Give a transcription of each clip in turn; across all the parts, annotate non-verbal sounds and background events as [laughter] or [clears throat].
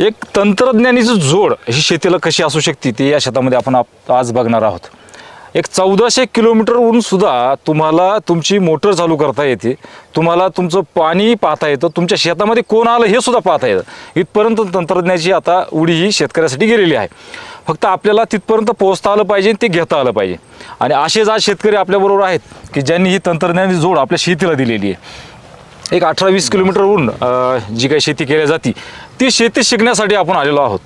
एक तंत्रज्ञानीचं जोड ही शेतीला कशी असू शकते ते या शेतामध्ये आपण आप- आज बघणार आहोत. एक चौदाशे किलोमीटरवरून सुद्धा तुम्हाला तुमची मोटर चालू करता येते. तुम्हाला तुमचं पाणी पाहता येतं. तुमच्या शेतामध्ये कोण आलं हे सुद्धा पाहता येतं. इथपर्यंत तंत्रज्ञानाची आता उडी ही शेतकऱ्यासाठी गेलेली आहे. फक्त आपल्याला तिथपर्यंत पोहोचता आलं पाहिजे ते घेता आलं पाहिजे. आणि असेच आज शेतकरी आपल्याबरोबर आहेत की ज्यांनी ही तंत्रज्ञानाची जोड आपल्या शेतीला दिलेली आहे. एक अठरा वीस किलोमीटरवरून जी काही शेती केली जाती ती शेती शिकण्यासाठी आपण आलेलो आहोत.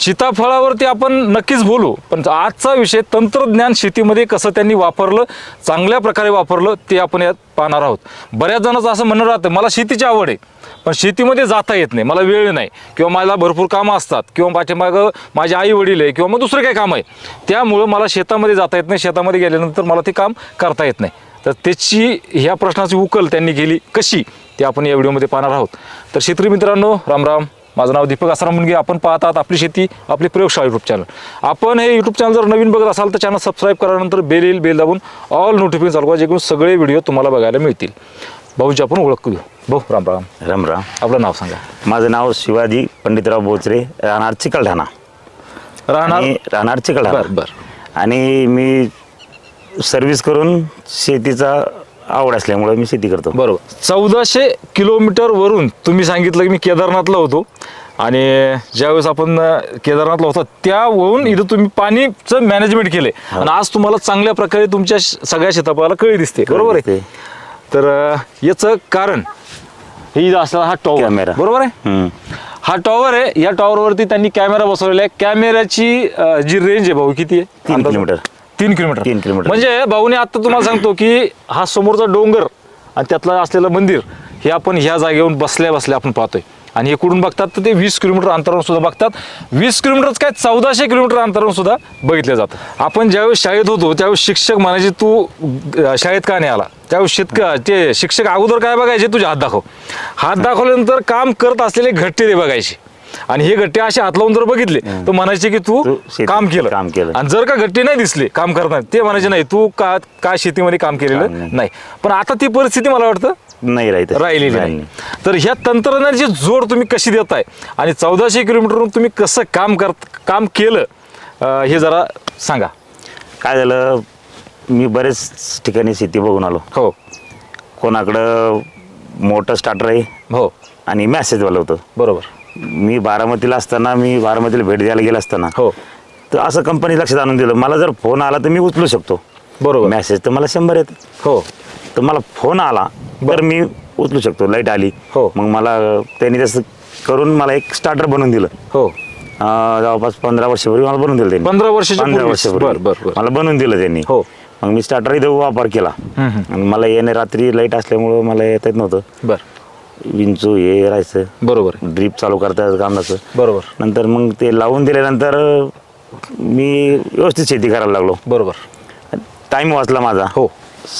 सीताफळावरती आपण नक्कीच बोलू पण आजचा विषय तंत्रज्ञान शेतीमध्ये कसं त्यांनी वापरलं चांगल्या प्रकारे वापरलं ते आपण यात पाहणार आहोत. बऱ्याच जणांचं असं म्हणणं राहतं मला शेतीची आवड आहे पण शेतीमध्ये जाता येत नाही मला वेळ नाही किंवा मला भरपूर कामं असतात किंवा पाठीमागं माझे आई वडील आहे किंवा मग दुसरं काही काम आहे. त्यामुळं मला शेतामध्ये जाता येत नाही शेतामध्ये गेल्यानंतर मला ते काम करता येत नाही. तर त्याची ह्या प्रश्नाची उकल त्यांनी केली कशी? ते आपण या व्हिडिओमध्ये पाहणार आहोत. तर शेतकरी मित्रांनो रामराम माझं नाव दीपक आसाराम मुनगे. आपण पाहत आहात आपली शेती आपली प्रयोगशाळा यूट्यूब चॅनल आपण हे यूट्यूब चॅनल जर नवीन बघत असाल तर चॅनल सबस्क्राईब करानंतर बेल येईल बेल दाबून ऑल नोटिफिकेशन चालू करा जेणेकरून सगळे व्हिडिओ तुम्हाला बघायला मिळतील. भाऊची आपण ओळख घेऊ भाऊ राम राम. राम राम. आपलं नाव सांगा. माझं नाव शिवाजी पंडितराव बोचरे राहणार चिकलठाणा राहणार? आणि राहणार चिकलठाणा बर बर. आणि मी सर्व्हिस करून शेतीचा आवड असल्यामुळे मी शेती करतो. बरोबर. चौदाशे किलोमीटरवरून तुम्ही सांगितलं की मी केदारनाथला होतो. आणि ज्यावेळेस आपण केदारनाथला होतो त्यावरून इथं तुम्ही पाणीचं मॅनेजमेंट केलंय. आणि आज तुम्हाला चांगल्या प्रकारे तुमच्या श- सगळ्या शेताफळाला कळी दिसते. बरोबर आहे. तर अं, याचं कारण हे इथं असलेला हा टॉवर कॅमेरा. बरोबर आहे? हम्म. हा टॉवर आहे. या टॉवरवरती त्यांनी कॅमेरा बसवलेला आहे. कॅमेऱ्याची अं, जी रेंज आहे भाऊ किती आहे? तीन? किलोमीटर. तीन किलोमीटर. तीन किलोमीटर. म्हणजे भाऊने आता तुम्हाला सांगतो की हा समोरचा डोंगर आणि त्यातलं असलेलं मंदिर हे आपण ह्या जागेवरून बसल्या बसल्या आपण पाहतोय. आणि हे कुठून बघतात तर ते वीस किलोमीटर अंतरावरून सुद्धा बघतात. वीस किलोमीटरच काय चौदाशे किलोमीटर अंतरावरून सुद्धा बघितलं जातं आपण ज्यावेळेस शाळेत होतो त्यावेळेस शिक्षक म्हणायचे तू अं, शाळेत का नाही आला? त्यावेळेस शेतक ते शिक्षक अगोदर काय बघायचे? तुझे हात दाखव. हात दाखवल्यानंतर काम करत असलेले घट्टे ते बघायचे. आणि हे घट्टे असे हात लावून जर बघितले तर म्हणायचे की तू काम केलं. काम केलं. आणि जर का घट्टे नाही दिसले काम करताना ते म्हणायचे नाही तू का काय शेतीमध्ये काम केलेलं नाही. पण आता ती परिस्थिती मला वाटतं नाही राहत राहिलेली नाही. तर ह्या तंत्रज्ञानाची जोड तुम्ही कशी देताय? आणि चौदाशे किलोमीटरवरून तुम्ही कसं काम कर काम केलं? हे जरा सांगा. काय झालं मी बरेच ठिकाणी शेती बघून आलो. हो. कोणाकडं मोठं स्टार्टर आहे हो. आणि मॅसेजवालं होतं. बरोबर. मी बारामतीला असताना मी बारामतीला भेट द्यायला गेला असताना. हो. तर असं कंपनी लक्षात आणून दिलं. मला जर फोन आला तर मी उचलू शकतो. बरोबर. मॅसेज तर मला शंभर येत हो. तर मला फोन आला तर मी उचलू शकतो. लाइट आली. हो. मग मला त्यांनी तसं करून मला एक स्टार्टर बनवून दिलं. हो. अं, जवळपास पंधरा वर्षापूर्वी मला बनवून दिलं त्यांनी. पंधरा वर्षाच्या पंधरा बर, बर, बर. मला बनवून दिलं त्यांनी. हो. मग मी स्टार्टर इथं वापर केला. हम्म, हम्म. आणि मला येणे रात्री लाइट असल्यामुळं मला येता येत नव्हतं. बर. विंचू हे राहायचं. बरोबर. ड्रीप चालू करता काम नसतं बरोबर. नंतर मग ते लावून दिल्यानंतर मी व्यवस्थित शेती करायला लागलो. बरोबर. टाईम वाचला माझा. हो.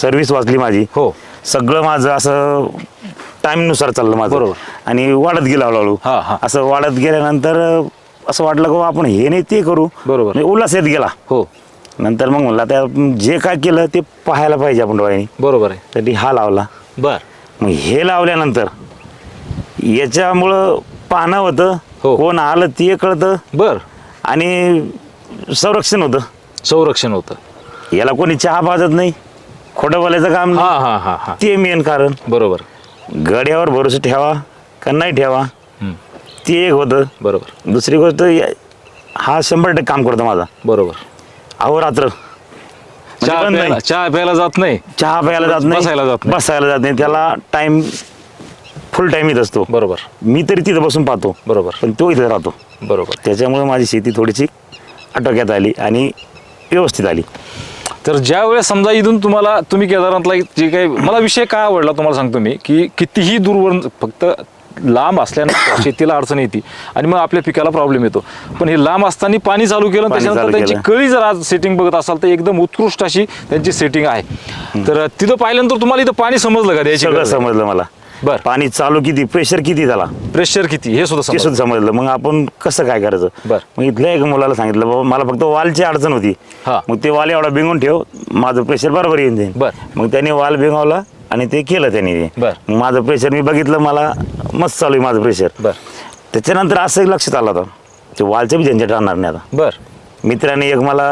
सर्व्हिस वाचली माझी. हो. सगळं माझं असं टाईमनुसार चाललं माझं. बरोबर. आणि वाढत गेलं हळूहळू. हा, हा. असं वाढत गेल्यानंतर असं वाटलं की आपण हे नाही ते करू. बरोबर. म्हणजे उल्हास येत गेला. हो. नंतर मग म्हणलं आता जे काय केलं ते पाहायला पाहिजे आपण डोळ्यांनी. बरोबर आहे. तर हा लावला. बर. मग हे लावल्यानंतर याच्यामुळं पानं होतं हो. कोण आलं ते कळतं. बर. आणि संरक्षण होतं. संरक्षण होतं. याला कोणी चहा पाजत नाही खोटं बोलायचं काम हा नाही. हा हा हा ते मेन कारण. बरोबर. गड्यावर भरोसा ठेवा का नाही ठेवा हम्म. ते एक होतं. बरोबर. दुसरी गोष्ट या- हा शंभर टक्के काम करतो माझा. बरोबर. अहोरात्र म्हणजे चहा बंद प्यायला नाही. चहा प्यायला जात नाही. चहा प्यायला जात नाही. बसायला जात नाही. बसायला जात नाही. त्याला टाइम फुल टाइम येत असतो. बरोबर. मी तरी तिथं बसून पाहतो. बरोबर. पण तो इथं राहतो. बरोबर. त्याच्यामुळे माझी शेती थोडीशी आटोक्यात आली आणि व्यवस्थित आली. तर ज्या वेळेस समजा इथून तुम्हाला तुम्ही केदारनाथला जे काही मला विषय काय आवडला तुम्हाला सांगतो मी की कितीही दूरवर फक्त लांब असल्यानं [coughs] शेतीला अडचण येते आणि मग आपल्या पिकाला प्रॉब्लेम येतो. पण हे लांब असताना पाणी चालू केलं त्याच्यानंतर त्यांची. कळी जर आज सेटिंग बघत असाल तर एकदम उत्कृष्ट अशी त्यांची सेटिंग आहे. तर तिथं पाहिल्यानंतर तुम्हाला इथं पाणी समजलं का द्यायची समजलं मला. बर. पाणी चालू किती प्रेशर किती त्याला प्रेशर किती हे सुद्धा ते समजलं. सुद्धा समजलं मग आपण कसं काय करायचं बर. मग इथल्या एक मुलाला सांगितलं बाबा मला फक्त वालची अडचण होती हा. मग ते वाल एवढा बिंगून ठेव माझं प्रेशर बरोबर येऊन जाईल बर. मग त्याने वाल बिंगवला आणि ते केलं त्याने ते. बर. मग माझं प्रेशर मी बघितलं मला मस्त चालू आहे माझं प्रेशर बर त्याच्यानंतर असं एक लक्षात आलं होतं ते वालचं बी झंझट राहणार नाही आता बर मित्राने एक मला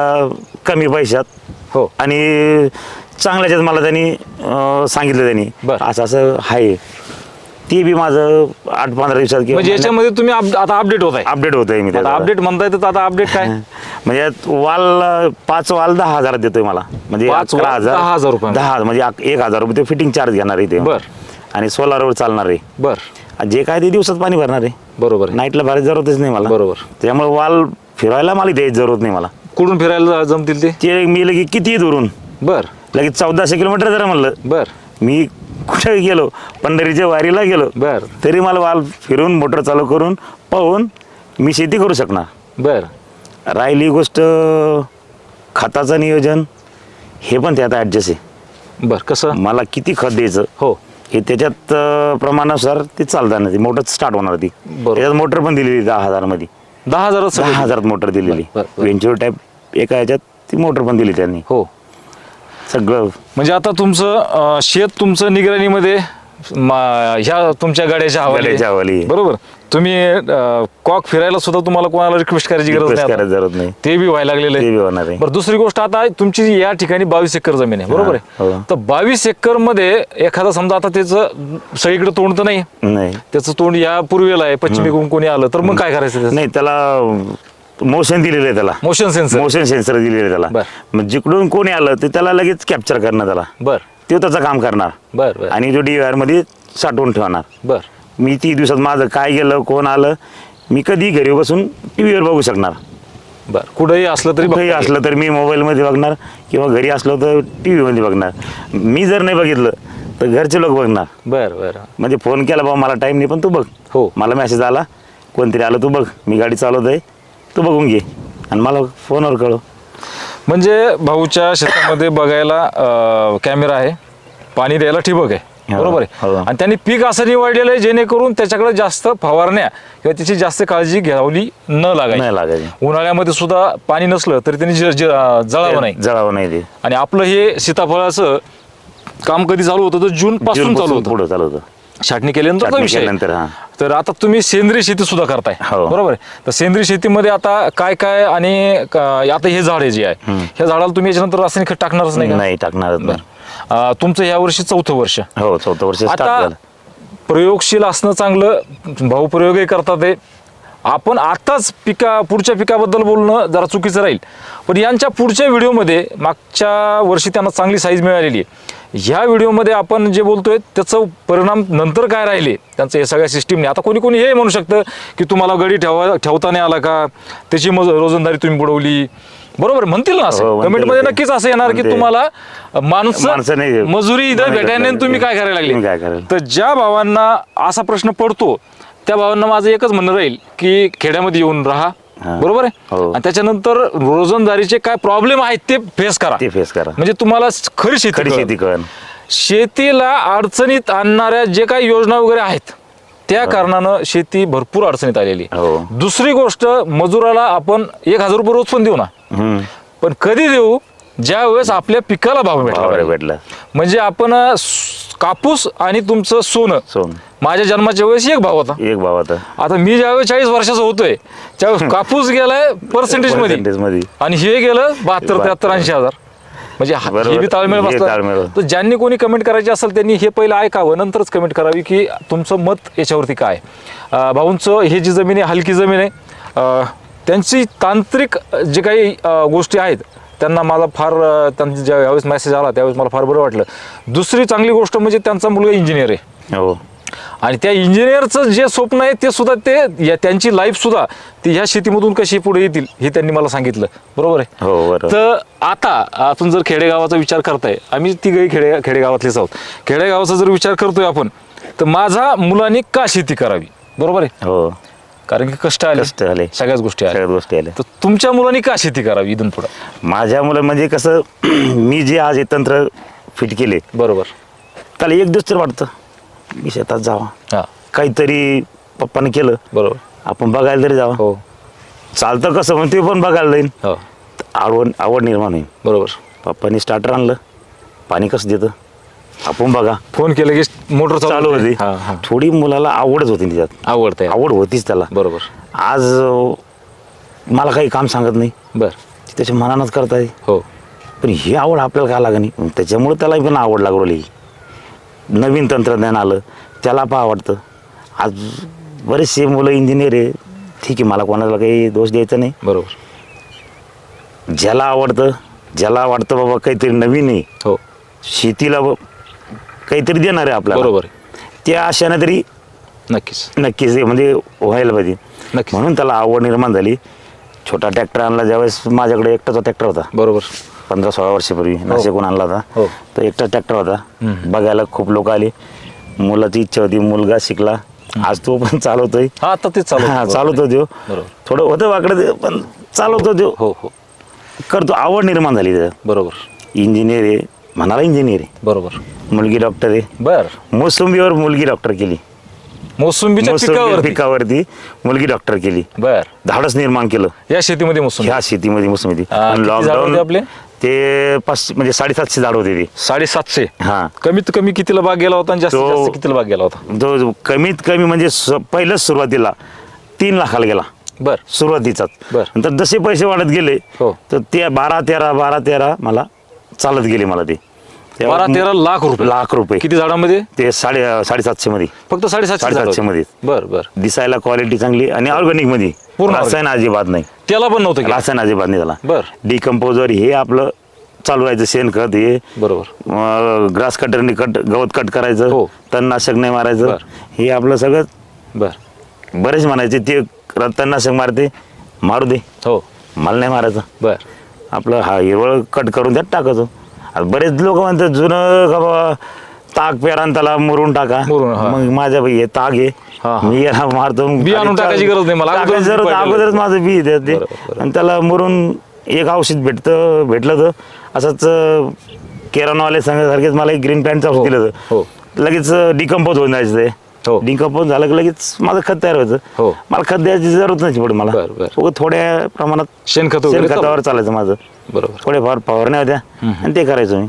कमी पैशात हो आणि चांगल्याच्यात मला त्यांनी अं, सांगितलं त्यांनी. बरं. असं असं आहे. ते बी माझं आठ पंधरा दिवसात म्हणजे याच्यामध्ये तुम्ही आता अपडेट होत आहे. अपडेट होत आहे मी आता त्याचा. अपडेट म्हणताय तर आता अपडेट काय? [laughs] म्हणजे यात वाल अं, पाच वाल दहा हजार देतोय मला. म्हणजे पाच अकरा वाल दहा हजार रुपये. दहा म्हणजे अक- एक हजार रुपये ते फिटिंग चार्ज घेणार आहे ते. बरं. आणि सोलारवर चालणार आहे. बर. आणि जे काय ते दिवसात पाणी भरणार आहे. बरोबर आहे. नाईटला भरायची जरूरतच नाही मला. बरोबर. त्यामुळे वाल फिरायला मला द्यायची जरूरत नाही मला. कुठून फिरायला जमतील ते? ते मी लगे किती दुरून बर. लगेच चौदाशे किलोमीटर जरा म्हणलं. बर. मी कुठे गेलो पंढरीच्या वारीला गेलो बर. तरी मला वाल फिरून मोटर चालू करून पाहून मी शेती करू शकणार. बर. राहिली गोष्ट खताचं नियोजन हे पण त्यात ॲडजस्ट आहे. बर कसं? मला किती खत द्यायचं? हो. हे त्याच्यात अं, प्रमाणानुसार ते चालणार नाही मोटर स्टार्ट होणार ती. बरोबर. त्याच्यात मोटर पण दिलेली दहा हजारमध्ये. दहा हजार दहा हजारात मोटर दिलेली. बर, बर. वेंचुअर टाईप एका ह्याच्यात ती मोटर पण दिली त्यांनी. हो. सगळं म्हणजे आता तुमचं अं, शेत तुमचं निगराणीमध्ये मा- ह्या तुमच्या गाड्याच्या गाड्याच्या हवाली हवाली. बरोबर तुम्ही अं, कॉक फिरायला सुद्धा तुम्हाला कोणाला रिक्वेस्ट करायची गरज Request नाही करायची आता. जरूरत नाही. ते बी व्हायला लागलेलं ते बी होणार आहे. बरं दुसरी गोष्ट आता तुमची या ठिकाणी बावीस एकर जमीन आहे बरोबर हो. आहे तर बावीस एकरमध्ये एखादा समजा आता त्याचं सगळीकडे तोंड तर नाही नाही त्याचं तोंड या पूर्वेला आहे पश्चिमेकडून कोणी आलं तर मग काय करायचं त्याचं? नाही त्याला मोशन दिलेलं आहे त्याला. मोशन सेन्सर मोशन सेन्सर दिलेलं आहे त्याला. बर. मग जिकडून कोणी आलं ते त्याला लगेच कॅप्चर करणार त्याला. बर. ते त्याचं काम करणार. बर बर. आणि तो डी मध्ये साठवून ठेवणार. बर. मी ती दिवसात माझं काय गेलं कोण आलं मी कधी घरी बसून टी व्हीवर बघू शकणार. बर. कुठेही असलं तरी कुठेही बघता येईल. असलं तर मी मोबाईलमध्ये बघणार किंवा घरी असलो तर टी व्हीमध्ये बघणार. मी जर नाही बघितलं तर घरचे लोक बघणार. बर बर. म्हणजे फोन केला बाबा मला टाईम नाही पण तू बघ. हो. मला मेसेज आला कोणतरी आलं तू बघ. मी गाडी चालवत आहे तू बघून घे. आणि मला फोनवर कळव. म्हणजे भाऊच्या शेतामध्ये बघायला अं, कॅमेरा आहे. पाणी द्यायला ठिबक आहे. हो, बरोबर आहे? हो. आणि त्यांनी पीक असं निवडलेलं आहे जेणेकरून त्याच्याकडे जास्त फवारण्या किंवा त्याची जास्त काळजी घ्यावली न लागायची नाही लागायची उन्हाळ्यामध्ये सुद्धा पाणी नसलं तरी त्यांनी ज- ज- अं, जळावं नाही. जळावं नाही ते. आणि आपलं हे सीताफळाचं काम कधी चालू होतं? तर जून पासून चालू होतं. पुढे चालू होतं. छाटणी केल्यानंतर छाटणी विषय केल्यानंतर, हा. तर आता तुम्ही सेंद्रिय शेती सुद्धा करताय. हो. बरोबर आहे? तर सेंद्रिय शेतीमध्ये आता काय काय आणि का- आता हे झाड जे आहे ह्या झाडाला तुम्ही याच्यानंतर रासायनिक खत टाकणारच नाही का? अं, तुमचं या वर्षी चौथं वर्ष. हो चौथं वर्ष स्टार्ट आता झालं प्रयोगशील असणं चांगलं भाऊ प्रयोगही करतात ते. आपण आताच पिका पुढच्या पिकाबद्दल बोलणं जरा चुकीचं राहील पण यांच्या पुढच्या व्हिडिओमध्ये मागच्या वर्षी त्यांना चांगली साईज मिळालेली आहे ह्या व्हिडिओमध्ये आपण जे बोलतोय त्याचं परिणाम नंतर काय राहिले त्यांचं हे सगळ्या सिस्टीमने आता कोणी कोणी हे म्हणू शकतं की तुम्हाला गडी ठेवा ठेवता नाही आला का त्याची मज रोजंदारी तुम्ही बुडवली बरोबर म्हणतील ना हो, असं कमेंटमध्ये ते. नक्कीच असं येणार की. तुम्हाला माणसं मजुरी इथं भेटणार. तुम्ही काय करायला लागले? तर ज्या भावांना असा प्रश्न पडतो त्या भावांना माझं एकच म्हणणं राहील की खेड्यामध्ये येऊन राहा हा. बरोबर आहे हो. आणि त्याच्यानंतर रोजंदारीचे काय प्रॉब्लेम आहेत ते फेस करा ते face करा. म्हणजे तुम्हाला खरी शेती खरी कळेल. शेती कळण शेतीला अडचणीत आणणाऱ्या जे काही योजना वगैरे आहेत त्या कारणानं शेती भरपूर अडचणीत आलेली आहे. हो. दुसरी गोष्ट मजुराला आपण एक हजार रुपये रोज पण देऊ ना हम्म. पण कधी देऊ ज्या वेळेस आपल्या पिकाला भाव भेटला भावाला पाहिजे. भेटला. म्हणजे आपण अ, स- कापूस आणि तुमचं सोनं सोन. माझ्या जन्माच्या वेळेस एक भाव होता. एक भाव आता आता मी ज्यावेळेस चाळीस वर्षाचा होतोय त्यावेळेस कापूस गेलाय पर्सेंटेजमध्ये. Percentage मध्ये. आणि हे गेलं बहात्तर त्र्याहत्तर ऐंशी हजार. म्हणजे हा- बरोबर. हे बी ताळमेळ हे बसला. तर ज्यांनी कोणी कमेंट करायची असेल त्यांनी हे पहिलं ऐकावं. नंतरच कमेंट करावी की तुमचं मत याच्यावरती काय? अं, भाऊंचं हे जी जमीन आहे हलकी जमीन आहे अं, त्यांची तांत्रिक जे काही अं, गोष्टी आहेत त्यांना मला फार त्यांचा ज्या यावेळेस मेसेज आला त्यावेळेस मला फार बरं वाटलं. दुसरी चांगली गोष्ट म्हणजे त्यांचा मुलगा इंजिनियर आहे. हो. आणि त्या इंजिनियरचं जे स्वप्न आहे ते सुद्धा ते या त्यांची लाईफ सुद्धा ती ह्या शेतीमधून कशी पुढे येतील हे त्यांनी मला सांगितलं. बरोबर आहे? हो बरोबर. तर आता आपण जर खेडेगावाचा विचार करताय आम्ही तिघही खेडे खेडेगावातलेच आहोत. खेडेगावाचा जर विचार करतोय आपण तर माझा मुलांनी का शेती करावी? बरोबर आहे? हो. कारण की कष्ट आले. कष्ट आले. सगळ्याच गोष्टी सगळ्याच गोष्टी आल्या. तर तुमच्या मुलांनी का शेती करावी इथून पुढं? माझ्या मुलं म्हणजे कसं [clears throat] मी जे आज हे तंत्र फिट केले बरोबर. त्याला एक दिवस तर वाटतं मी शेतात जावा. हा. काहीतरी पप्पाने केलं. बरोबर. आपण बघायला तरी जावा. हो. चालतं कसं म्हणून ते पण बघायला जाईन. हो. आवड आवड निर्माण होईल बरोबर. पप्पानी स्टार्टर आणलं. पाणी कसं देतं? आपण बघा. फोन केलं की मोटर चालू होती. हा हा. थोडी मुलाला आवडच होती त्याच्यात आवडतंय आवड होतीच त्याला. बरोबर. आज अं, मला काही काम सांगत नाही. बर. ती त्याच्या मनानच करताय. हो. पण ही आवड आपल्याला का लागणी त्याच्यामुळे त्याला पण आवड लागली नवीन तंत्रज्ञान आलं. त्याला पण आवडतं. आज बरेचसे मुलं इंजिनियर आहे. ठीक आहे मला कोणाला काही दोष द्यायचा नाही. बरोबर. ज्याला आवडतं ज्याला वाटतं बाबा काहीतरी नवीन आहे. हो. शेतीला ब- काहीतरी देणार आहे आपल्याला. बरोबर त्या आशाने तरी नक्कीच. नक्कीच हे म्हणजे व्हायला पाहिजे. नक्कीच. म्हणून त्याला आवड निर्माण झाली. छोटा ट्रॅक्टर आणला ज्यावेळेस माझ्याकडे एकटाचा ट्रॅक्टर होता. बरोबर. पंधरा सोळा वर्षापूर्वी नाशिकहून आणला होता. हो. तो एकटा ट्रॅक्टर होता. बघायला खूप लोक आले. मुलाची इच्छा होती मुलगा शिकला. आज तो पण चालवतोय. हा आता तेच चालू हा चालवतो तो. बरोबर. थोडं होतं वाकडं ते, पण चालवतो तो. हो हो. करतो. आवड निर्माण झाली त्याच्यात बरोबर. इंजिनियर आहे. म्हणाला इंजिनियर आहे. बरोबर. मुलगी डॉक्टर आहे. बर. मोसंबीवर मुलगी डॉक्टर केली. मोसंबीच्या मोसंबी पिकावरती? पिकावरती मुलगी डॉक्टर केली. बर. धाडस निर्माण केलं. या शेतीमध्ये मोसंबी? ह्या शेतीमध्ये मोसंबी. हा, किती झाड होते आपले? ते पाचशे म्हणजे साडेसातशे झाड होते ते. साडेसातशे? हा. कमीत कमी कितीला भाग गेला होता आणि जास्तीत तो- जास्त कितीला भाग गेला होता? जो जो कमीत कमी म्हणजे स- पहिलंच सुरुवातीला तीन लाखाला गेला. बर. सुरुवातीचाच. बर. नंतर जसे पैसे वाढत गेले हो. तर ते बारा तेरा बारा तेरा मला चालत गेले मला ते. तेव्हा बारा तेरा लाख रुपये. लाख रुपये. किती झाडामध्ये? ते साडे साडेसातशे मध्ये. फक्त साडेसातशे झाड. साडेसातशे होते. मध्ये. बर बर. दिसायला क्वालिटी चांगली आणि ऑर्गॅनिकमध्ये. पूर्ण रसायन अजिबात नाही. त्याला पण नव्हतं केलं. रसायन अजिबात नाही त्याला. बर. डिकम्पोजर हे आपलं चालू राहायचं शेणखत हे. बरोबर. ग्रास कटरनी कट गवत कट करायचं. हो. तणनाशक नाही मारायचं. बर. हे आपलं सगळं बर. बरेच म्हणायचे ते तणनाशक मारते मारू दे. हो. मला नाही मारायचं. बर. आपलं हा हिरवळ कट करून त्यात टाकायचो आता बरेच लोक म्हणतात जुनं का बाबा ताक पेरा आणि त्याला मुरून टाका मुरून, हा. मग माझ्या बाई हे ताक आहे हा, हा. मी याला मारतो बी आणून टाकायची गरज नाही मला. टाकायची अगोदरच माझं बी ते. आणि त्याला मुरून एक औषध भेटतं भेटलं तर असंच केरानवाले सांगण्यासारखेच मला एक ग्रीन पॅन्टचं औषध दिलं हो. होतं लगेच डिकम्पोज होऊन जायचं हो. डिकम्पोज झालं की लगेच माझं खत तयार व्हायचं हो. मला खत द्यायची जरूरत नाही पडत मला बरं, बरं. उगाच थोड्या प्रमाणात शेणखत वगैरे शेणखतावर चालायचं माझं बरोबर थोडेफार फवारण्या होत्या आणि ते करायचो मी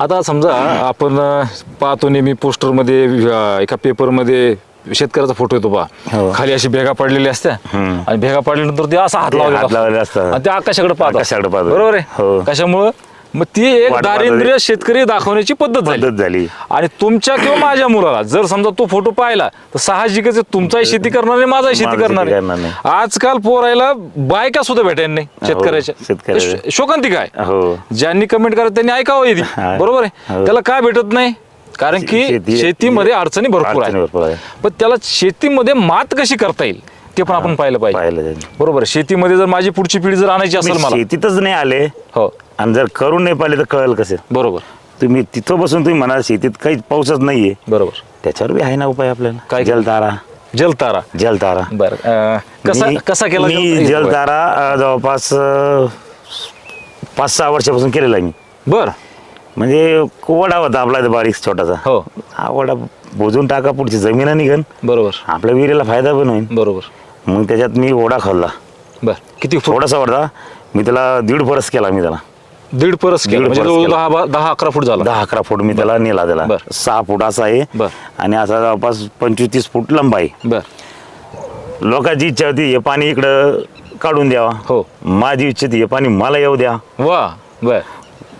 आता समजा आपण अं, पाहतो नेहमी पोस्टरमध्ये अं, एका पेपरमध्ये शेतकऱ्याचा फोटो येतो बा हो. खाली अशी भेगा पडलेली असत्या हम्म. आणि भेगा पडल्यानंतर ते असा हात ते लावलेला हात असतो. लावलेले असतात. आणि ते आकाशाकडे पाहतात आकाशाकडे पाहतात. बरोबर आहे हो. कशामुळं मग ती एक वाट. दारिद्र्य शेतकरी दाखवण्याची पद्धत झाली पद्धत झाली आणि तुमच्या किंवा माझ्या मुलाला जर समजा तो फोटो पाहिला तर साहजिकच आहे, तुमचाही शेती करणार नाही माझाही शेती माझा करणार शेती करणार नाही नाही. आजकाल पोरायला बायका सुद्धा भेटायला नाही शेतकऱ्याच्या शेतकऱ्याच्या. ते शो- शोकांतिक आहे हो ज्यांनी कमेंट करत त्यांनी ऐकावं येते हा. बरोबर आहे हो. त्याला काय भेटत नाही कारण की शेती- शेतीमध्ये अडचणी भरपूर अडचणी आहे भरपूर आहे. पण त्याला शेतीमध्ये मात कशी करता येईल ते पण आपण पाहिलं पाहिजे. पाहिलं जाईल. बरोबर. शेतीमध्ये जर माझी पुढची पिढी जर आणायची असेल मला. शेतीतच नाही आले हो. आणि जर करून नाही पाहिले तर कळेल कसे. बरोबर. तुम्ही तिथं बसून तुम्ही म्हणा शेतीत काहीच पाऊसच नाहीये. बरोबर. त्याच्यावर बी आहे ना उपाय आपल्याला. काय? जलतारा. जलतारा. जलतारा. बर कसा मी- कसा केला मी जल- जलतारा अं, जवळपास अं, पाच सहा वर्षापासून केलेला आहे मी. बर. म्हणजे वडा होता आपला इथं बारीक छोटासा. हो. हा वडा बोजून टाका पुढची जमीन निघन. बरोबर. आपल्या विहिरीला फायदा पण होईल बरोबर. मग त्याच्यात मी ओढा खाल्ला. बर. किती फूट? थोडासा वडा. मी त्याला दीड फरस केला मी त्याला. दीड परस केला. दीड म्हणजे परस केला. दहा बा- दहा अकरा फूट झाला. दहा अकरा फूट मी त्याला नेला त्याला. बर. सहा फूट असा आहे. बर. आणि असा जवळपास पंचवीस तीस फूट लंबा आहे. बर. लोकांची इच्छा होती हे पाणी इकडं काढून द्यावा. हो. माझी इच्छा होती हे पाणी मला येऊ द्या. वा. बर.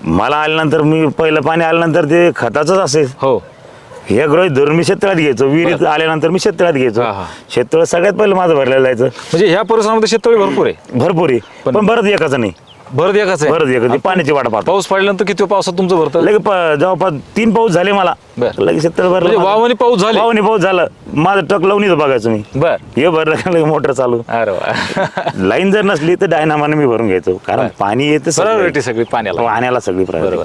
मला आल्यानंतर मी पहिलं पाणी आल्यानंतर ते खताचंच असेल. हो. हे गृहित धरून मी शेततळ्यात घ्यायचो. विहिरीत आल्यानंतर मी शेततळ्यात घ्यायचो. हा, हा. शेततळ सगळ्यात पहिलं माझं भरलेलं जायचं. म्हणजे ह्या परिसरामध्ये शेततळी भरपूर आहे. भरपूर आहे. पण- पण भरत एकाचं नाही. भरत एकाच आहे. भरत एकाचं पाण्याची वाट पाहतो. पाऊस पडल्यानंतर किती पावसात तुमचं भरतं? लगेच प- जवळपास तीन पाऊस झाले मला. बर. लगेच शेततळ भरलं म्हणजे माझं. वावणी पाऊस झाले. वावणी पाऊस झालं. माझं टक लावून येतो बघायचं मी. बर. हे भरलं का लगेच मोटर चालू. अरे वा. [laughs] लाईन जर नसली तर डायनामाने मी भरून घ्यायचो. कारण बर. पाणी येतं सगळं. प्रायोरिटी सगळी पाण्याला. पाण्याला सगळी बरोबर.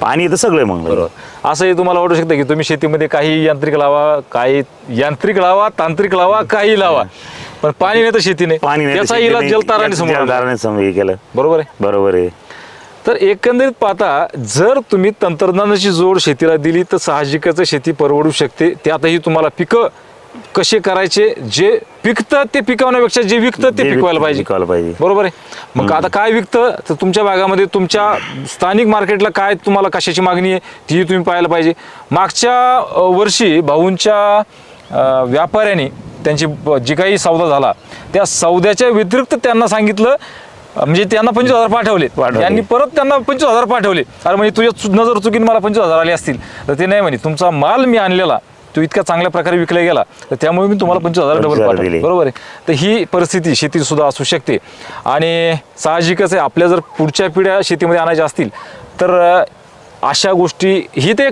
पाणी येतं सगळं मग. बरोबर. असंही तुम्हाला वाटू शकतं की तुम्ही शेतीमध्ये काही यांत्रिक लावा काही यांत्रिक लावा तांत्रिक लावा काही लावा. पण पाणी नाही तर शेती नाही पाणी नाही तर त्याचा शेती इलाज नाही. जलताराने समोर आणला. जलताराने समोर केलं. बरोबर आहे? बरोबर आहे. तर एकंदरीत पाहता जर तुम्ही तंत्रज्ञानाची जोड शेतीला दिली तर साहजिकच शेती परवडू शकते. त्यातही तुम्हाला पिकं कसे करायचे? जे पिकतं ते पिकवण्यापेक्षा जे विकतं ते पिकवायला पाहिजे. पिकवायला पाहिजे. बरोबर आहे? मग आता काय विकतं? तर तुमच्या भागामध्ये तुमच्या स्थानिक मार्केटला काय तुम्हाला कशाची मागणी आहे ती तुम्ही पाहायला पाहिजे. मागच्या अ, वर्षी भाऊंच्या अ, व्यापाऱ्यांनी त्यांची जी काही सौदा झाला त्या सौद्याच्या व्यतिरिक्त त्यांना सांगितलं म्हणजे त्यांना पंचवीस हजार पाठवले. यांनी परत त्यांना पंचवीस हजार पाठवले. अरे म्हणजे तुझ्या नजर चुकीने मला पंचवीस हजार आले असतील. तर ते नाही म्हणे तुमचा माल मी आणलेला तो इतक्या चांगल्या प्रकारे विकला गेला तर त्यामुळे मी तुम्हाला पंचवीस हजार डबल 25,000 पाठवले. बरोबर आहे. तर ही परिस्थिती शेतीत सुद्धा असू शकते. आणि साहजिकच आहे आपल्या जर पुढच्या पिढ्या शेतीमध्ये आणायच्या असतील तर अशा गोष्टी ही ते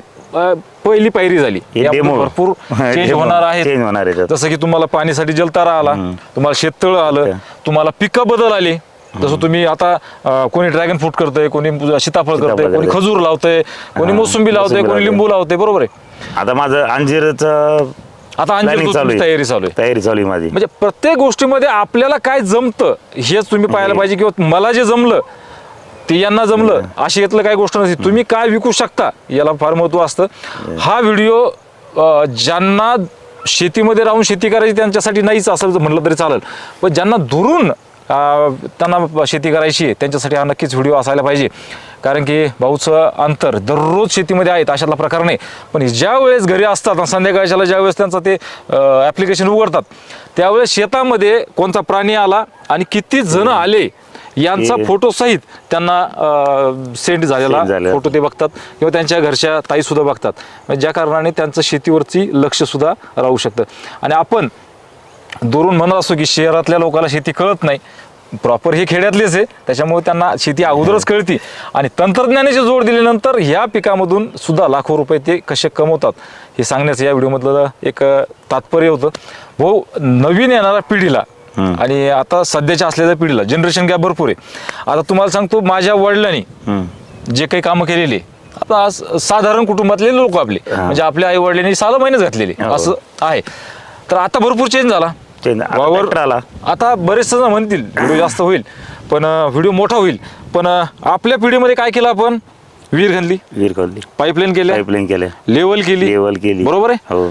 पहिली पायरी झाली हे यापुढे demo. भरपूर [laughs] हा, चेंज demo. होणार आहेत Change होणार आहे. जसं की तुम्हाला पाणीसाठी जलतारा आला तुम्हाला शेततळ आलं. तुम्हाला पिकं बदल आले जसं तुम्ही आता अ, कोणी ड्रॅगन फ्रूट करतंय कोणी सीताफळ करतंय कोणी. खजूर लावतंय कोणी हा, मोसंबी लावतंय मोसंबी कोणी लावतंय. लिंबू लावतंय बरोबर आहे आता माझं अंजीरचं आता अंजीर planning तयारी चालू आहे तयारी चालू आहे माझी म्हणजे प्रत्येक गोष्टीमध्ये आपल्याला काय जमतं हेच तुम्ही पाहायला पाहिजे किंवा मला जे जमलं ते यांना जमलं. अशी यातलं काही गोष्ट नसते. तुम्ही काय विकू शकता याला फार महत्त्व असतं. हा व्हिडिओ ज्यांना शेतीमध्ये राहून शेती करायची त्यांच्यासाठी नाहीच असं म्हटलं तरी चालेल. पण ज्यांना दुरून त्यांना शेती करायची आहे त्यांच्यासाठी हा नक्कीच व्हिडिओ असायला पाहिजे. कारण की भाऊचं अंतर दररोज शेतीमध्ये आहेत अशातला प्रकार नाही. पण ज्या वेळेस घरी असतात संध्याकाळच्याला ज्या वेळेस त्यांचं ते ॲप्लिकेशन उघडतात त्यावेळेस शेतामध्ये कोणता प्राणी आला आणि किती जण आले यांचा हे- फोटो सहित त्यांना सेंड झालेला. फोटो ते बघतात. किंवा त्यांच्या घरच्या ताई सुद्धा बघतात. म्हणजे ज्या कारणाने त्यांचं शेतीवरची लक्ष सुद्धा राहू शकतं. आणि आपण दुरून म्हणत असतो की शहरातल्या लोकांना शेती कळत नाही. प्रॉपर हे खेड्यातलेच आहे. त्याच्यामुळे त्यांना शेती अगोदरच कळती. आणि तंत्रज्ञानाची जोड दिल्यानंतर ह्या पिकामधून सुद्धा लाखो रुपये ते कसे कमवतात हे सांगण्याचं या व्हिडिओमधलं एक तात्पर्य होतं. भाऊ नवीन येणाऱ्या पिढीला आणि आता सध्याच्या असलेल्या पिढीला जनरेशन गॅप भरपूर आहे आता तुम्हाला सांगतो माझ्या वडिलांनी. जे काही कामं केलेली आता आज साधारण कुटुंबातले लोक आपले. म्हणजे आपल्या आई वडिलांनी साला महिने घातलेले हो. असं आहे तर आता भरपूर चेंज झाला वावर- आला. आता बरेच जण म्हणतील व्हिडिओ जास्त होईल पण व्हिडिओ मोठा होईल पण आपल्या पिढीमध्ये काय केलं आपण विहीर घातली विहीर खोदली पाईपलाईन केल्या? पाईपलाईन केल्या. लेवल केली? Level केली. बरोबर आहे? हो.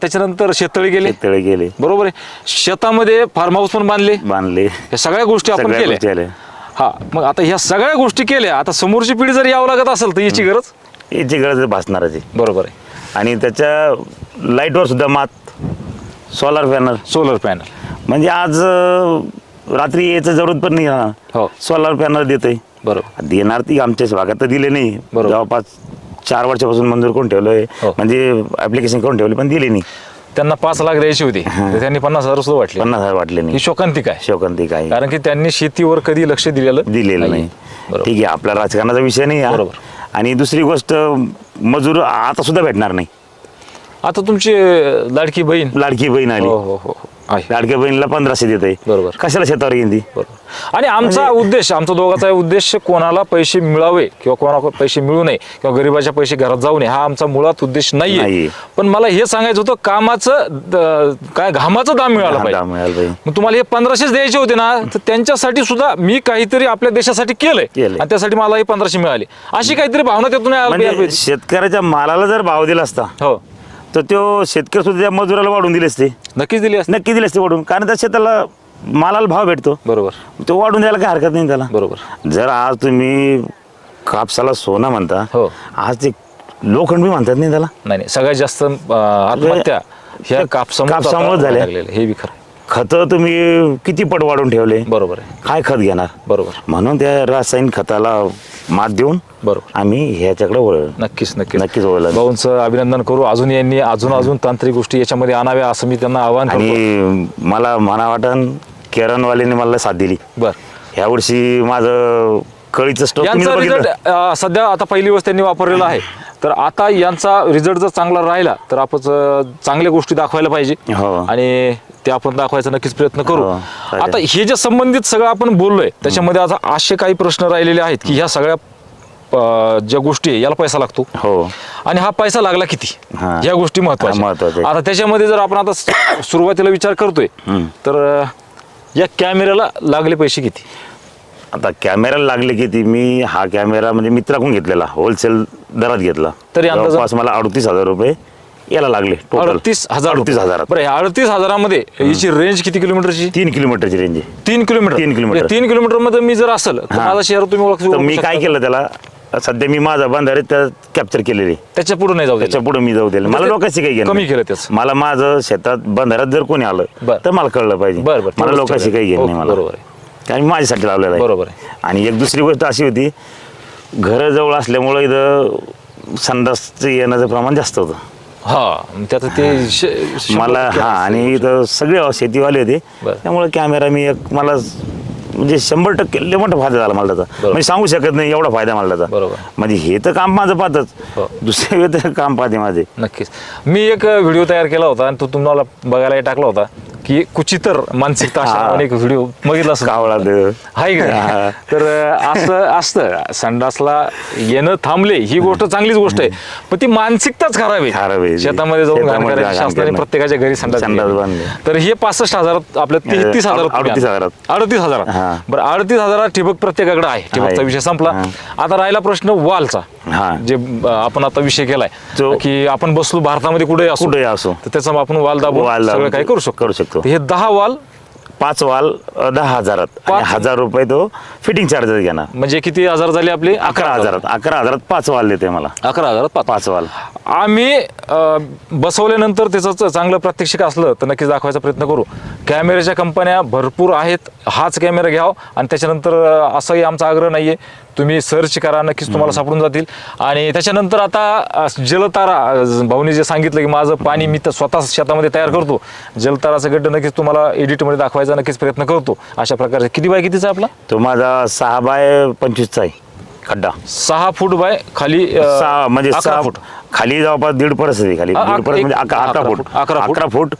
त्याच्यानंतर शेततळी गेले? तळे गेले. बरोबर आहे. शेतामध्ये फार्म हाऊस पण बांधले? बांधले. या सगळ्या गोष्टी आपण सगळ्या गोष्टी केल्या. आल्या. हा मग आता ह्या सगळ्या गोष्टी केल्या आता समोरची पिढी जर यावं लागत असेल तर याची गरज? याची गरज भासणाराची बरोबर आहे. आणि त्याच्या लाईटवर सुद्धा मात सोलार पॅनल सोलर पॅनल म्हणजे आज अं, रात्री यायचं जरूरत पण नाही हो. सोलार पॅनल देतोय. बरोबर. देणार ती आमच्या भागात तर दिले नाही. बरोबर. जवळपास चार वर्षापासून मंजूर करून ठेवलंय? हो. म्हणजे ऍप्लिकेशन करून ठेवले पण दिले नाही. त्यांना पाच लाख द्यायची होती. त्यांनी पन्नास हजार सुद्धा वाटले. पन्नास हजार वाटले नाही. शोकांतिक आहे. शोकांती काय कारण की त्यांनी शेतीवर कधी लक्ष दिलेलं दिलेलं नाही. ठीक आहे आपला राजकारणाचा विषय नाही. बरोबर. आणि दुसरी गोष्ट मजूर आता सुद्धा भेटणार नाही. आता तुमची लाडकी बहीण. लाडकी बहीण आली. हो हो हो हो. आहे लाडक्या बहिणीला पंधराशे देत आहे बरोबर. कशाला शेतावर येईन ती बरोबर आणि आमचा उद्देश आमचा दोघाचा उद्देश कोणाला पैसे मिळावे किंवा कोणाला पैसे मिळू नये किंवा गरिबाच्या पैसे घरात जाऊ नये हा आमचा मुळात उद्देश नाहीये नाहीये. पण मला हे सांगायचं होतं कामाचं द- काय घामाचं दाम मिळालं हा, पाहिजे दाम मिळालं पाहिजे. मग तुम्हाला हे पंधराशेच द्यायचे होते ना तर त्यांच्यासाठी सुद्धा मी काहीतरी आपल्या देशासाठी केलंय केलंय. आणि त्यासाठी मला हे पंधराशे मिळाले अशी काहीतरी भावना त्यातून यायला म्हणजे पाहिजे. शेतकऱ्याच्या मालाला जर भाव दिला असता हो तर तो शेतकरी सुद्धा त्या मजुराला वाढून दिले असते. नक्कीच दिली असते. नक्की दिले असते वाढून. कारण त्या शेताला मालाला भाव भेटतो. बरोबर. तो वाढून द्यायला काय हरकत नाही त्याला. बरोबर. जर आज तुम्ही कापसाला सोनं म्हणता हो. आज ते लोखंड बी म्हणतात नाही त्याला. नाही नाही. सगळ्यात जास्त अं, आत्महत्या ह्या कापसामुळे झाल्या. हे बी खरं. खतं तुम्ही किती पट वाढून ठेवले? बरोबर आहे. काय खत घेणार? बरोबर. म्हणून त्या रासायनिक खताला मात देऊन बरोबर. आम्ही ह्याच्याकडे वळ नक्कीच नक्कीच. नक्कीच वळलं. भाऊंचं अभिनंदन करू. अजून यांनी अजून अजून तांत्रिक गोष्टी याच्यामध्ये आणाव्या असं मी त्यांना आवाहन करतो. आणि मला म्हणा वाटण केरणवाल्याने मला साथ दिली. बर. ह्या वर्षी माझं कळीचं स्टॉक यांचा रिझल्ट सध्या आता पहिली वर्ष त्यांनी वापरलेला आहे. तर आता यांचा रिझल्ट जर चांगला राहिला तर आपण चांगल्या गोष्टी दाखवायला पाहिजे हो. आणि ते आपण दाखवायचा नक्कीच प्रयत्न करू हो, चालेल. आता हे जे संबंधित सगळं आपण बोललोय त्याच्यामध्ये आता असे काही प्रश्न राहिलेले आहेत की ह्या सगळ्या अं, ज्या गोष्टी आहे याला पैसा लागतो हो आणि हा पैसा लागला किती हा. ह्या गोष्टी हा, महत्त्वाच्या. आता त्याच्यामध्ये जर आपण आता सु- सुरुवातीला विचार करतोय. तर अं, या कॅमेऱ्याला लागले पैसे किती आता कॅमेराला लागले किती मी हा कॅमेरा म्हणजे मित्राकडून घेतलेला होलसेल दरात घेतला तरी अंदाजे? जवळपास मला अडतीस हजार रुपये याला लागले टोटल अडतीस हजार अडतीस. हजारात बरं ह्या अडतीस हजारामध्ये याची रेंज किती किलोमीटरची तीन किलोमीटरची रेंज आहे तीन किलोमीटर तीन किलोमीटर. म्हणजे तीन किलोमीटरमध्ये मी जर असेल तर हा. माझा शहर तुम्ही ओळख तर मी काय का? केलं त्याला सध्या मी माझा बंधारे त्या कॅप्चर केलेले त्याच्या पुढे नाही जाऊ द्यायचं. त्याच्या पुढे मी जाऊ दिलं मला म्हणजे ते लोकांशी काही घेणं कमी नाही. केलं त्याचं. मला माझं शेतात बंधाऱ्यात जर कोणी आलं बरं. तर मला कळलं पाहिजे बरं, बरं. मला तेवढंच लोकांशी. काही घेणं नाही ओके, मला बरोबर आहे. कारण मी माझ्यासाठी लावलेलं आहे. बरोबर आहे. आणि एक दुसरी गोष्ट अशी होती घरं जवळ असल्यामुळं इथं संडासचं येण्याचं प्रमाण जास्त होतं. हा त्याचं ते श- मला हा. आणि इथं सगळे शेतीवाले होते. बरं. त्यामुळे कॅमेरा मी एक मला म्हणजे शंभर टक्के लय मोठा फायदा झाला मला त्याचा. म्हणजे सांगू शकत नाही एवढा फायदा मला त्याचा. बरोबर. म्हणजे हे तर काम माझं पाहतच. हो. दुसरे वेळ काम पाहते माझे. नक्कीच. मी एक व्हिडिओ तयार केला होता आणि तो तुम्हाला बघायला टाकला होता. की कुचितर मानसिकता अशा. नावाने एक व्हिडिओ बघितला असेल. कावळा. आहे का? तर असं असतं संडासला येणं थांबले ही गोष्ट चांगलीच गोष्ट आहे पण ती मानसिकताच खराब खराब आहे आहे. शेतामध्ये जाऊन घाण शेतामध्ये करायची घाण शासनाने करणं. प्रत्येकाच्या घरी संडास संडास. बांधले. तर हे पासष्ट हजारात आपल्या तेहतीस अं, हजारात अडतीस हजारात. अडतीस हजारात हा. बरं अडतीस हजारात ठिबक प्रत्येकाकडे आहे ठिबकचा आहे. विषय संपला हा. आता राहिला प्रश्न वालचा हा. जे अं, आपण आता विषय केलाय जो- की आपण बसलो भारतामध्ये कुठे असो कुठेही असो. तर त्याचा आपण वाल दाबून वाल दाबून सगळं काही करू शकतो करू शकतो. तर हे दहा वाल? पाच वाल दहा हजारात. आणि पाच- हजार रुपये तो फिटिंग चार्जेस घेणार. म्हणजे किती हजार झाले आपले? अकरा हजारात. अकरा हजारात पाच वाल देते मला. अकरा हजारात पाच. पाच वाल. आम्ही अ, बसवल्यानंतर त्याचं च- चांगलं प्रात्यक्षिक असलं तर नक्कीच दाखवायचा प्रयत्न करू. कॅमेऱ्याच्या कंपन्या भरपूर आहेत. हाच कॅमेरा घ्याव. आणि त्याच्यानंतर अ, असंही आमचा आग्रह नाही आहे तुम्ही सर्च करा नक्कीच तुम्हाला सापडून जातील. आणि त्याच्यानंतर आता जलतारा भाऊनी जे सांगितलं की माझं पाणी मी तर स्वतः शेतामध्ये तयार करतो. जलताराचं गड्ड नक्कीच तुम्हाला एडिटमध्ये दाखवायचा नक्कीच प्रयत्न करतो. अशा प्रकारे किती बाय कितीचा आपला? तो माझा सहा बाय पंचवीसचा आहे खड्डा. सहा फूट बाय खाली सहा म्हणजे सहा फूट. खाली जवळपास दीड परस आहे खाली. दीड परस म्हणजे अकरा फूट. अकरा फूट.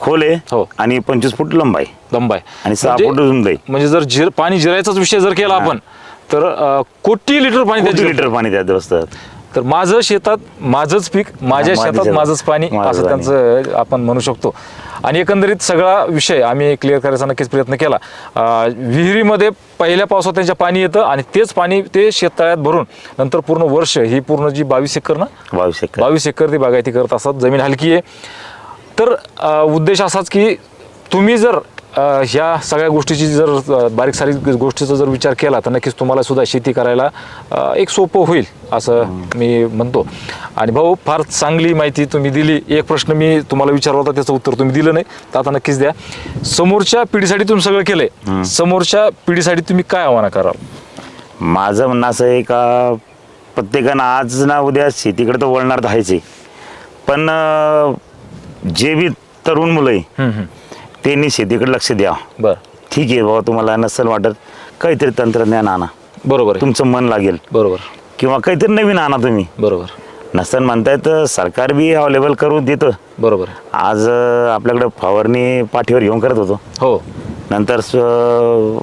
खोल आहे हो. आणि पंचवीस फूट लंब आहे. दंब आहे. आणि सहा म्हणजे- फूट रुंद आहे. म्हणजे जर जिर पाणी जिरायचाच विषय जर केला आपण तर कोटी लिटर पाणी त्यात लिटर पाणी त्यात बसतं तर माझं शेतात माझंच पीक माझ्या माझं शेतात माझंच पाणी असं. त्यांचं आपण म्हणू शकतो. आणि एकंदरीत सगळा विषय आम्ही क्लिअर करायचा नक्कीच प्रयत्न केला. विहिरीमध्ये पहिल्या पावसात त्यांच्या पाणी येतं आणि तेच पाणी ते शेततळ्यात भरून नंतर पूर्ण वर्ष ही पूर्ण जी बावीस एकर ना? बावीस एकर. बावीस एकर ती बागायती करत असतात जमीन हलकी आहे. तर उद्देश असाच की तुम्ही जर ह्या सगळ्या गोष्टीची जर बारीक सारीक गोष्टीचा जर विचार केला तर नक्कीच तुम्हाला सुद्धा शेती करायला एक सोपं होईल असं मी म्हणतो. आणि भाऊ फार चांगली माहिती तुम्ही दिली. एक प्रश्न मी तुम्हाला विचारला होता त्याचं उत्तर तुम्ही दिलं नाही. तर आता नक्कीच द्या. समोरच्या पिढीसाठी तुम्ही सगळं केलंय. समोरच्या पिढीसाठी तुम्ही काय आव्हान कराल? माझं म्हणणं असं आहे का प्रत्येकानं आज ना उद्या शेतीकडे तर वळणार आहे. पण जे बी तरुण मुलं आहे. त्यांनी शेतीकडे लक्ष द्या. बरं. ठीक आहे बाबा तुम्हाला नसेल वाटत काहीतरी तंत्रज्ञान आणा. बरोबर आहे. तुमचं मन लागेल. बरोबर. किंवा काहीतरी नवीन आणा तुम्ही. बरोबर. नसेल म्हणताय तर सरकार बी अवेलेबल करून देतं. बरोबर आहे. आज अं, आपल्याकडे फवारणी पाठीवर घेऊन करत होतो. हो. नंतर स-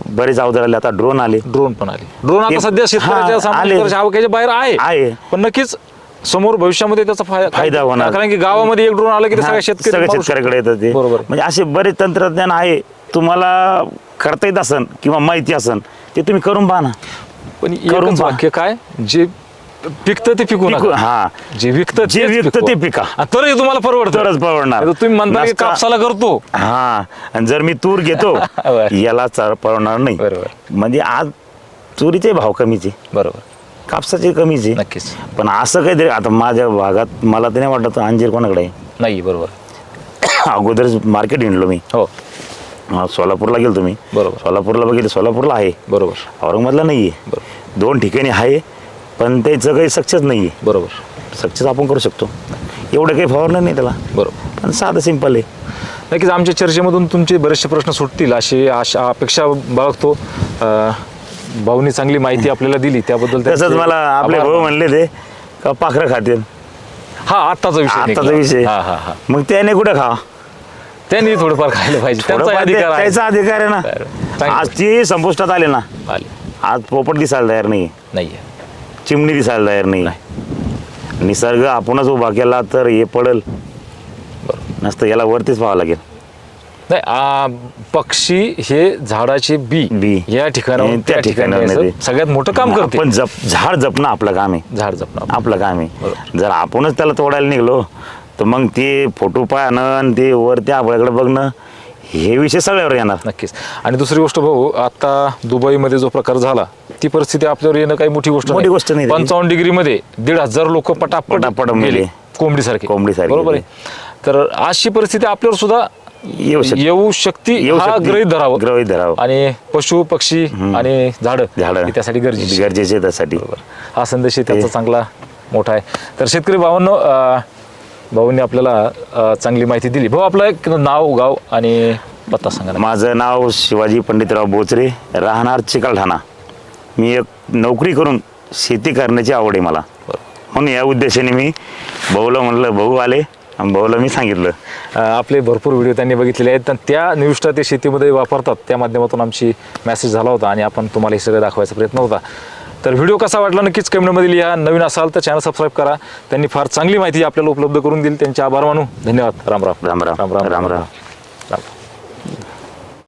बरेच अवजार आले आता ड्रोन आले. ड्रोन पण आले. ड्रोन आता ते- सध्या शेतकऱ्याच्या सामान्य आले. शेतकऱ्याच्या बाहेर आहे. आहे. पण नक्कीच समोर भविष्यामध्ये त्याचा फाय- फायदा होणार. कारण की गावामध्ये एक ड्रोन आला की ते हा, सगळ्या शेतकरी सगळ्या मारू शकतो. शेतकऱ्याकडे येतं ते बरोबर म्हणजे असे बरेच तंत्रज्ञान आहे तुम्हाला करता येत असन किंवा माहिती असन ते तुम्ही करून पहा ना पण करून एकच पहा. वाक्य काय जे पिकतं ते पिकू पिकू- नका हा. जे विकतं जे तेच विकतं पिकवा. ते पिका. आणि तरच तुम्हाला परवडतं तरच परवडणार. नाही तर तुम्ही म्हणता की कापसाला करतो हा आणि जर मी तूर घेतो [laughs] बरं. याला चार परवडणार नाही बरोबर. म्हणजे आज तुरीचे भाव कमीचे बरोबर कापसाचे कमीचे नक्कीच. पण असं काहीतरी आता माझ्या भागात मला तर नाही वाटत अंजीर कोणाकडे आहे. नाही बरोबर. [coughs] अगोदर मार्केट हिंडलो मी. हो. हा, सोलापूरला गेलो तुम्ही बरोबर. सोलापूरला बघितलं सोलापूरला आहे. बरोबर. औरंगाबादला नाही आहे बरोबर. दोन ठिकाणी आहे पण त्याचं काही सक्सेस नाही आहे बरोबर. सक्सेस आपण करू शकतो. एवढं काही फवारणं नाही त्याला. बरोबर. पण साधं सिंपल आहे. नक्कीच आमच्या चर्चेमधून तुमचे बरेचसे प्रश्न सुटतील अशी आशा अपेक्षा बाळगतो. अं, भाऊनी चांगली माहिती आपल्याला दिली त्याबद्दल तसंच त्यांचे मला आपले आभार भाऊ. म्हणले ते का पाखरं खातील. हा आत्ताचा विषय आताचा निघाला. विषय. हा हा हा. मग त्याने कुठे खा त्यांनी थोडंफार खायला पाहिजे. त्यांचा थोडंफार ते- अधिकार आहे. त्याचा अधिकार आहे बरं. ना चांगली. आज ती संपुष्टात आले ना. आले. आज पोपट दिसायला तयार नाही नाहीये. चिमणी दिसायला तयार नाही. निसर्ग आपणच उभा केला तर हे पडल. नसतं याला वरतीच पाहावं लागेल. नाही आ, पक्षी हे झाडाचे बी बी. या ठिकाणाहून हे त्या त्या ठिकाणी ठिकाणावर नेते. सगळ्यात मोठं काम करते आपण जप झाड जपणं आपलं काम आहे झाड जपणं आपलं काम आहे. जर आपणच त्याला तोडायला निघलो तर मग ते फोटो पाहणं आणि ते वर त्या आबळ्याकडे बघणं हे विषय सगळ्यावर येणार नक्कीच आणि दुसरी गोष्ट भाऊ आता दुबईमध्ये जो प्रकार झाला ती परिस्थिती आपल्यावर येणं काही मोठी गोष्ट मोठी गोष्ट नाही. पंचावन्न डिग्रीमध्ये दीड हजार लोक पटापट पटापट गेले मेले. कोंबडीसारखे कोंबडीसारखे बरोबर. आहे तर अशी परिस्थिती आपल्यावर सुद्धा येऊ शकते. येऊ शकते येऊ हा शकते. गृहित धरावं. गृहीत धरावं. आणि पशु पक्षी आणि झाडं झाडं. हे त्यासाठी गरजेचे गरजेचे आहे त्यासाठी. हा संदेश त्याचा चांगला मोठा आहे. तर शेतकरी भावांनो अं, भाऊंनी आपल्याला अं, चांगली माहिती दिली. भाऊ आपलं एक नाव गाव आणि पत्ता सांगा ना. माझं नाव शिवाजी पंडितराव बोचरे. राहणार चिकलठाणा मी एक नोकरी करून शेती करण्याची आवड आहे मला. म्हणून या उद्देशाने मी भाऊला म्हणलं भाऊ आले भाऊला मी सांगितलं. अं, आपले भरपूर व्हिडिओ त्यांनी बघितलेले आहेत. तर त्या निविष्ठा ते शेतीमध्ये वापरतात. त्या माध्यमातून आमची मेसेज झाला होता आणि आपण तुम्हाला हे सगळं दाखवायचा प्रयत्न होता. तर व्हिडिओ कसा वाटला नक्कीच कमेंटमध्ये लिहा. नवीन असाल तर चॅनल सबस्क्राईब करा. त्यांनी फार चांगली माहिती आपल्याला उपलब्ध करून दिली. त्यांचे आभार मानू. धन्यवाद. राम राम. राम राम. राम राम.